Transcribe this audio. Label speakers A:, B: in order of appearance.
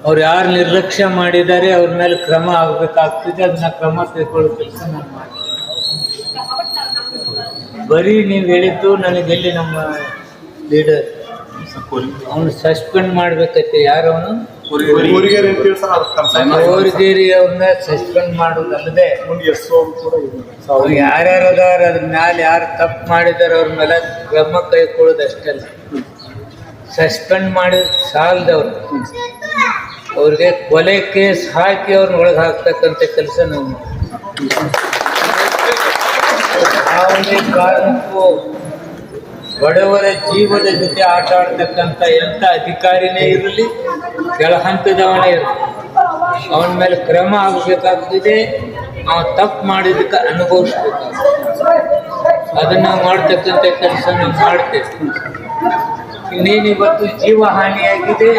A: ಅವ್ರು ಯಾರು ನಿರ್ಲಕ್ಷ್ಯ ಮಾಡಿದ್ದಾರೆ ಅವ್ರ ಮೇಲೆ ಕ್ರಮ ಆಗಬೇಕಾಗ್ತದೆ ಅದನ್ನ ಕ್ರಮ ತೆಗೆದುಕೊಳ್ಳೋ ಕೆಲಸ ನಾನು ಮಾಡ್ತೀನಿ. ಬರೀ ನೀವು ಹೇಳಿದ್ದು ನನಗೆ ಎಲ್ಲಿ ನಮ್ಮ ಲೀಡರ್ ಅವನು ಸಸ್ಪೆಂಡ್ ಮಾಡ್ಬೇಕೈತೆ ಯಾರು ಅವನು?
B: ಊರಿಗೇರಿ
A: ಅವ್ರನ್ನ ಸಸ್ಪೆಂಡ್ ಮಾಡೋದಲ್ಲದೆ ಯಾರ್ಯಾರು ಅದಾರ ಅದ್ರ ಮ್ಯಾಲೆ ಯಾರು ತಪ್ಪು ಮಾಡಿದಾರೆ ಅವ್ರ ಮೇಲೆ ಕ್ರಮ ಕೈಕೊಳ್ಳೋದು ಅಷ್ಟಲ್ಲ ಸಸ್ಪೆಂಡ್ ಮಾಡಿದ ಸಾಲದವ್ರು. ಅವ್ರಿಗೆ ಕೊಲೆ ಕೇಸ್ ಹಾಕಿ ಅವ್ರನ್ನ ಒಳಗೆ ಹಾಕ್ತಕ್ಕಂಥ ಕೆಲಸ ನಾವು. ಯಾವುದೇ ಕಾರಣಕ್ಕೂ ಬಡವರ ಜೀವದ ಜೊತೆ ಆಟ ಆಡ್ತಕ್ಕಂಥ ಎಂಥ ಅಧಿಕಾರಿನೇ ಇರಲಿ, ಕೆಳ ಹಂತದವನೇ ಇರಲಿ, ಅವನ ಮೇಲೆ ಕ್ರಮ ಆಗಬೇಕಾಗ್ತದೆ, ನಾವು ತಪ್ಪು ಮಾಡಿದ್ದಕ್ಕೆ ಅನುಭವಿಸ್ಬೇಕಾಗ್ತದೆ. ಅದನ್ನ ಮಾಡ್ತಕ್ಕಂಥ ಕೆಲಸ ನಾವು ಮಾಡ್ತೇವೆ. ಇನ್ನೇನು ಇವತ್ತು ಜೀವ ಹಾನಿಯಾಗಿದೆ